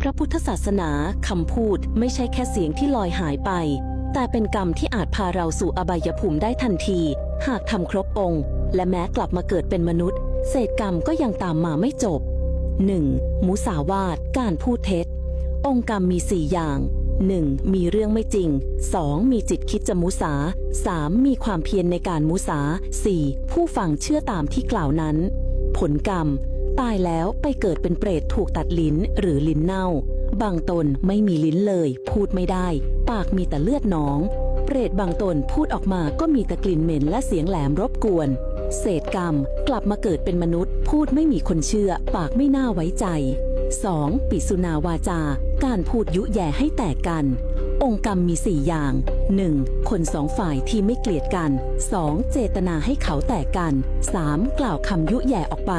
พระพุทธศาสนาคำพูดไม่ใช่แค่เสียงที่ลอยหายไป แต่เป็นกรรมที่อาจพาเราสู่อบายภูมิได้ทันที หากทำครบองค์ และแม้กลับมาเกิดเป็นมนุษย์ เศษกรรมก็ยังตามมาไม่จบ 1. มุสาวาทการพูดเท็จ องค์กรรมมี 4 อย่าง 1. มีเรื่องไม่จริง 2. มีจิตคิดจะมุสา 3. มีความเพียรในการมุสา 4. ผู้ฟังเชื่อตามที่กล่าวนั้น ผลกรรม ตายแล้วไปเกิดเป็นเปรตถูกตัดลิ้นหรือลิ้นเน่า บางตนไม่มีลิ้นเลย พูดไม่ได้ ปากมีแต่เลือดหนอง เปรตบางตนพูดออกมาก็มีแต่กลิ่นเหม็นและเสียงแหลมรบกวน เศษกรรมกลับมาเกิดเป็นมนุษย์ พูดไม่มีคนเชื่อ ปากไม่น่าไว้ใจ 2. ปิสุนาวาจา การพูดยุแย่ให้แตกกัน องค์กรรมมี 4 อย่าง 1. คนสองฝ่ายที่ไม่เกลียดกัน 2. เจตนาให้เขาแตกกัน 3. กล่าวคำยุแย่ออกไป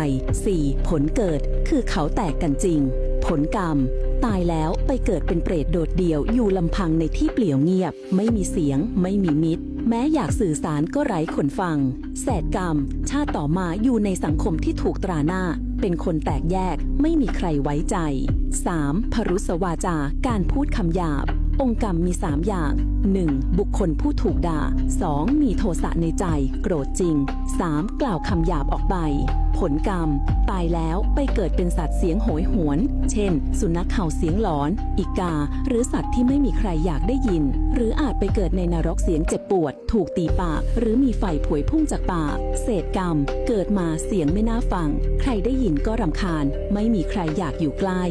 4. ผลเกิดคือเขาแตกกันจริง ผลกรรม ตายแล้วไปเกิดเป็นเปรตโดดเดี่ยวอยู่ลำพังในที่เปลี่ยวเงียบ ไม่มีเสียง ไม่มีมิตร แม้อยากสื่อสารก็ไร้คนฟัง แสดกรรม ชาติต่อมาอยู่ในสังคมที่ถูกตราหน้า เป็นคนแตกแยกไม่มีใครไว้ใจ 3. พรุสวาจาการพูดคำหยาบ องค์กรรมมี 3 อย่าง 1. บุคคลผู้ถูกด่า 2. มีโทสะในใจ โกรธจริง 3. กล่าวคำหยาบออกไป ผลกรรม ตายแล้วไปเกิดเป็นสัตว์เสียงโหยหวน เช่น สุนัขเห่าเสียงหลอน อีกา หรือสัตว์ที่ไม่มีใครอยากได้ยิน หรืออาจไปเกิดในนรกเสียงเจ็บปวด ถูกตีปาก หรือมีไฟผวยพุ่งจากปาก เศษกรรม เกิดมาเสียงไม่น่าฟัง ใครได้ยินก็รำคาญ ไม่มีใครอยากอยู่ใกล้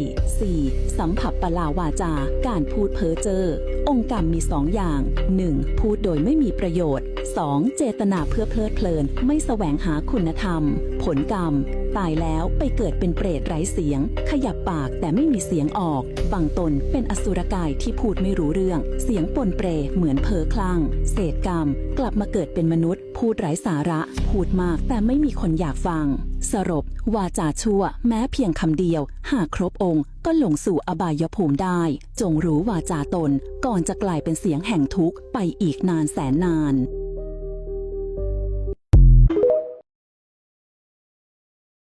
4. สัมผัสปลาวาจาการพูดเพ้อเจ้อองค์กรรมมีสองอย่าง 1. พูดโดยไม่มีประโยชน์ 2. เจตนาเพื่อเพลิดเพลิน ไม่แสวงหาคุณธรรม ผลกรรม ตายแล้วไปเกิดเป็นเปรตไร้เสียง ขยับปากแต่ไม่มีเสียงออก บางตนเป็นอสุรกายที่พูดไม่รู้เรื่อง เสียงปนเปรเหมือนเพ้อคลั่ง เศษกรรม กลับมาเกิดเป็นมนุษย์ พูดไร้สาระ พูดมากแต่ไม่มีคนอยากฟัง สรบวาจาชั่ว แม้เพียงคำเดียว หากครบองค์ก็หลงสู่อบายภูมิได้ จงรู้วาจาตน ก่อนจะกลายเป็นเสียงแห่งทุกข์ไปอีกนานแสนนาน